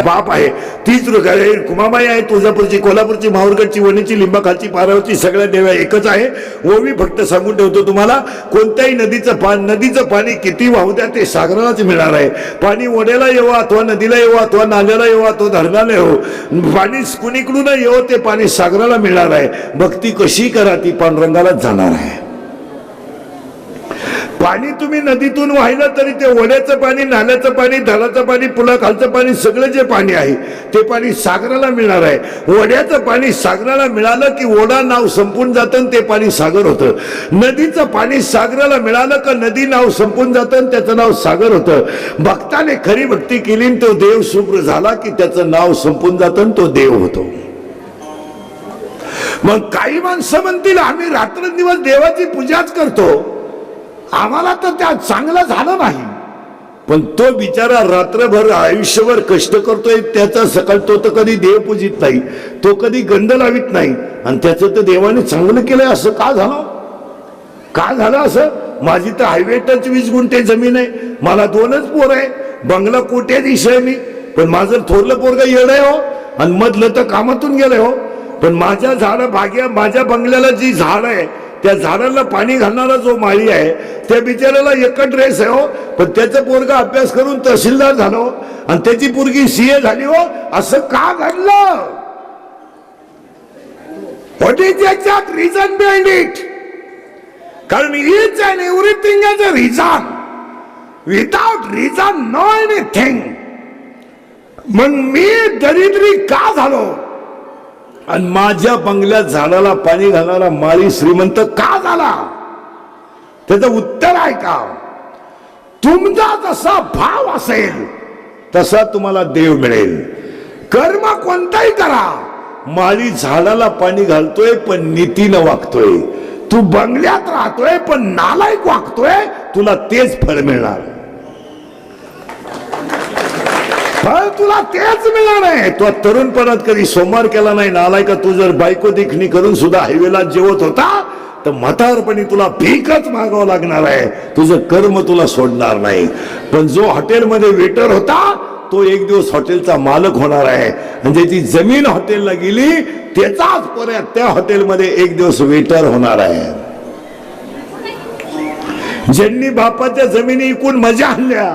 बाप आहे. तीच लोक कुमाबाई आहे. तुळजापूरची कोल्हापूरची माहूरगडची वणीची लिंबाखालची पारावरची सगळ्या देव्या एकच आहे. ओवी फक्त सांगून ठेवतो तुम्हाला कोणत्याही नदीचं पाणी नदीचं पाणी किती वाहू द्या ते सागरालाच मिळणार आहे. पाणी ओढ्याला येवो अथवा नदीला येवो अथवा नाल्याला येवो अथवा धरणाला येवो पाणी कुणीकडून येवो ते पाणी सागराला मिळणार आहे. भक्ती कशी करा ती पांडुरंगालाच जाणार आहे. पाणी तुम्ही नदीतून वाहिलं तरी ते ओढ्याचं पाणी नाल्याचं पाणी धडाचं पाणी पुलाखालचं पाणी सगळं जे पाणी आहे ते पाणी सागराला मिळणार आहे. ओढ्याचं पाणी सागराला मिळालं की ओढा नाव संपून जातं आणि ते पाणी सागर होतं. नदीचं पाणी सागराला मिळालं का नदी नाव संपून जातं आणि त्याचं नाव सागर होतं. भक्ताने खरी भक्ती केली आणि तो देव शुभ्र झाला की त्याचं नाव संपून जातं आणि तो देव होतो. मग काही माणसं म्हणतील आम्ही रात्रंदिवस देवाची पूजाच करतो. आम्हाला तर त्या चांगलं झालं नाही. पण तो बिचारा रात्रभर आयुष्यभर कष्ट करतोय त्याचा सकाळ तो तर कधी देव पूजित नाही तो कधी गंध लावित नाही आणि त्याचं तर देवाने चांगलं केलंय असं का झालं? का झालं असं? माझी तर हायवे टच वीस गुंठे जमीन आहे मला दोनच पोर आहे बंगला कोट्याधीश आहे मी? पण माझं थोरलं पोरग येड आहे हो आणि मधलं तर कामातून गेलंय हो. पण माझ्या झाड भाग्या माझ्या बंगल्याला जी झाड आहे त्या झाडांना पाणी घालणारा जो माळी आहे त्या बिचाऱ्याला एक ड्रेस आहे हो. पण त्याचं पोरगा अभ्यास करून तहसीलदार झालो हो. आणि त्याची पोरगी सीए झाली हो. असं का घडलं? व्हॉट इज याच्यात रिझन बिहाइंड इट कारण each and everything has a reason without reason no anything मग मी दरिद्री का झालो? आणि माझ्या बंगल्यात झाडाला पाणी घालणारा माळी श्रीमंत का झाला? त्याचं उत्तर आहे का? तुमचा जसा भाव असेल तसा तुम्हाला देव मिळेल. कर्म कोणताही करा माळी झाडाला पाणी घालतोय पण नीतीनं वागतोय. तू बंगल्यात राहतोय पण नालायक वागतोय तुला तेच फळ मिळणार. तुला तेच मिळणार आहे तो तरुणपणात कधी सोमवार केला नाही नालाय का तू जर बायको देखणी करून सुद्धा हायवेला जेवत होता तर म्हातारपणी तुला भीकच मागावं लागणार आहे. तुझं कर्म तुला सोडणार नाही. पण जो हॉटेलमध्ये वेटर होता तो एक दिवस हॉटेलचा मालक होणार आहे. म्हणजे ती जमीन हॉटेलला गेली त्याचाच पर्याय त्या हॉटेलमध्ये एक दिवस वेटर होणार आहे. ज्यांनी बापाच्या जमिनी इकून मजा आणल्या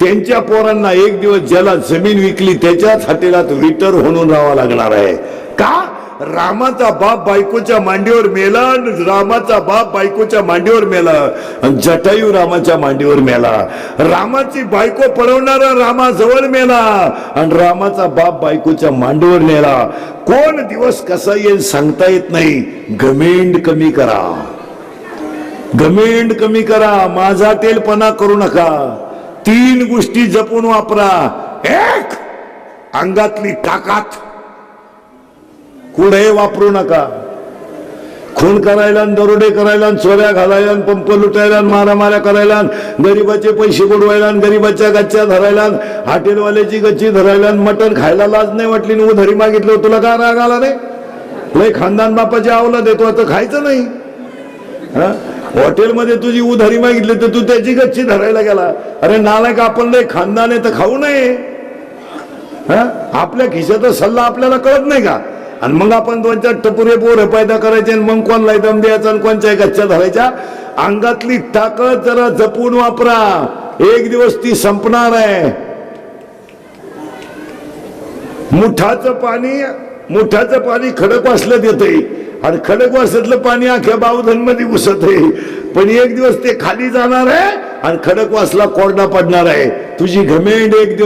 त्यांच्या पोरांना एक दिवस ज्याला जमीन विकली त्याच्याच हॉटेलात विटर होऊन राहावा लागणार आहे. का? रामाचा बाप बायकोच्या मांडीवर मेला आणि रामाचा बाप बायकोच्या मांडीवर मेला आणि जटायू रामाच्या मांडीवर मेला. रामाची बायको पळवणारा रामाजवळ मेला आणि रामाचा बाप बायकोच्या मांडीवर नेला. कोण दिवस कसा येईल सांगता येत नाही. गमेंड कमी करा. गमेंड कमी करा. माझा तेलपणा करू नका. तीन गोष्टी जपून वापरा. एक अंगातली ताकात. कुठे वापरू नका. खून करायला आणि दरोडे करायला आणि चोऱ्या घालायला पंप लुटायला आणि मारामाऱ्या करायला गरीबाचे पैसे बुडवायला आणि गरीबाच्या गच्च्या धरायला हॉटेलवाल्याची गच्ची धरायला आणि मटण खायला लाज नाही वाटली आणि उधारी मागितलं तुला का राग आला रे? लय खानदान बापाची आवला देतो आता खायचं नाही. हा? हॉटेलमध्ये तुझी उधारी मागितली तर तू त्याची गच्ची धरायला गेला. अरे नालायक आपण नाही खानदान आहे तर खाऊ नये. हा? आपल्या खिशाचा सल्ला आपल्याला कळत नाही का? आणि मग आपण दोन चार टपुरे पोर पैदा करायचे आणि मग कोणला दम द्यायचा आणि कोणच्या गच्च्या धरायच्या? अंगातली ताकद जरा जपून वापरा. एक दिवस ती संपणार आहे. मुठाचं पाणी मुठाचं पाणी खडक वासलं देते आणि खडकवासातलं पाणी अख्या बावधनमध्ये घुसत आहे. पण एक दिवस ते खाली जाणार आहे आणि खडकवासला कोरडा पडणार आहे. तुझी घमेंड एक दिवस